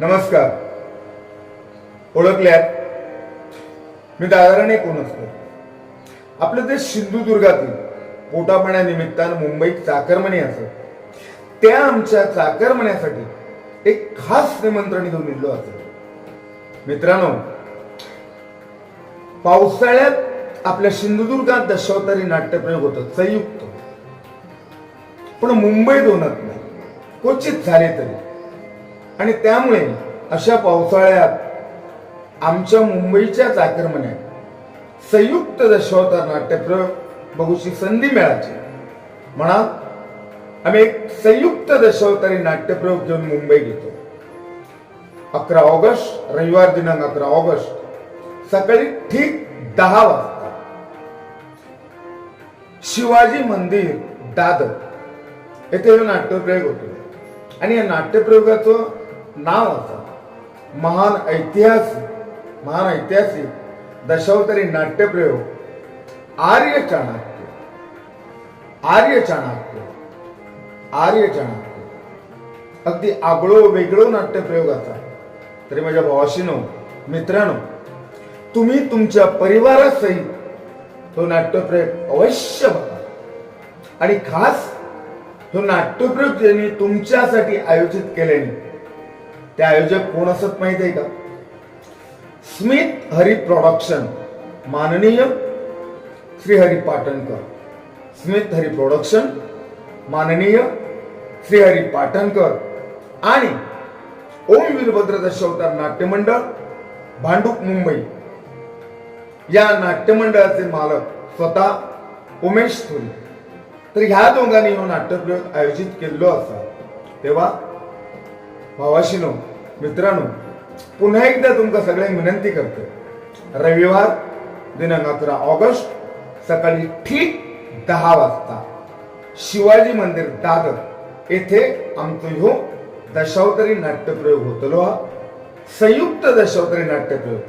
नमस्कार. ओळखल्यात. मी दादराने कोण असतो. आपलं ते सिंधुदुर्गातील पोटापाण्यानिमित्तानं मुंबईत चाकरमणी असत त्या आमच्या चाकरमण्यासाठी एक खास निमंत्रण घेऊन इलो असत मित्रांनो पावसाळ्यात आपल्या सिंधुदुर्गात दशावतारी नाट्यप्रयोग होतं संयुक्त. पण मुंबईत होणार नाही. क्वचित झाले तरी. आणि त्यामुळे अशा पावसाळ्यात आमच्या मुंबईच्याच आक्रमणात संयुक्त दशावतार नाट्यप्रयोग बघूची संधी मिळायची. म्हणा आम्ही एक संयुक्त दशावतारी नाट्यप्रयोग घेऊन मुंबई घेतो अकरा ऑगस्ट रविवार दिनांक अकरा ऑगस्ट सकाळी ठीक दहा वाजता. शिवाजी मंदिर दादर. येथे हे नाट्यप्रयोग होतो. आणि या नाट्यप्रयोगाचं नाव असं महान ऐतिहासिक महान ऐतिहासिक दशावतारी नाट्यप्रयोग आर्य चाणक्य. आर्य चाणक्य. आर्य चाणक्य. अगदी आगळो वेगळो नाट्यप्रयोग असा. तरी माझ्या भावाशीनो मित्रांनो तुम्ही तुमच्या परिवारासहित तो नाट्यप्रयोग अवश्य बघा. आणि खास तो नाट्यप्रयोग ज्यांनी तुमच्यासाठी आयोजित केल्याने ते आयोजक कोण असत माहिती आहे का? स्मित हरी प्रोडक्शन माननीय श्री हरी पाटणकर. स्मित हरी प्रोडक्शन माननीय श्री हरी पाटणकर. आणि ओम वीरभद्र दशवतार नाट्यमंडळ भांडूप मुंबई. या नाट्यमंडळाचे मालक स्वतः उमेश थोरी तर ह्या दोघांनी हो नाट्यप्रयोग आयोजित केलेलो असा तेव्हा भावाशिनो मित्रांनो पुन्हा एकदा तुमका सगळ्यांनी विनंती करतो रविवार दिनांक अकरा ऑगस्ट सकाळी ठीक दहा वाजता शिवाजी मंदिर दादर येथे आमचं ह्यो दशावतरी नाट्यप्रयोग होतलो हा. संयुक्त दशावतरी नाट्यप्रयोग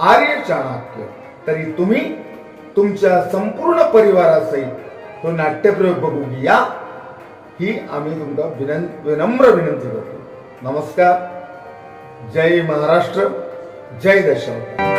आर्य चाणक्य. तरी तुम्ही तुमच्या संपूर्ण परिवारासहित तो नाट्यप्रयोग बघू या ही आम्ही तुमका विनं विनम्र विनंती करतो. नमस्कार. जय महाराष्ट्र. जय दशावतार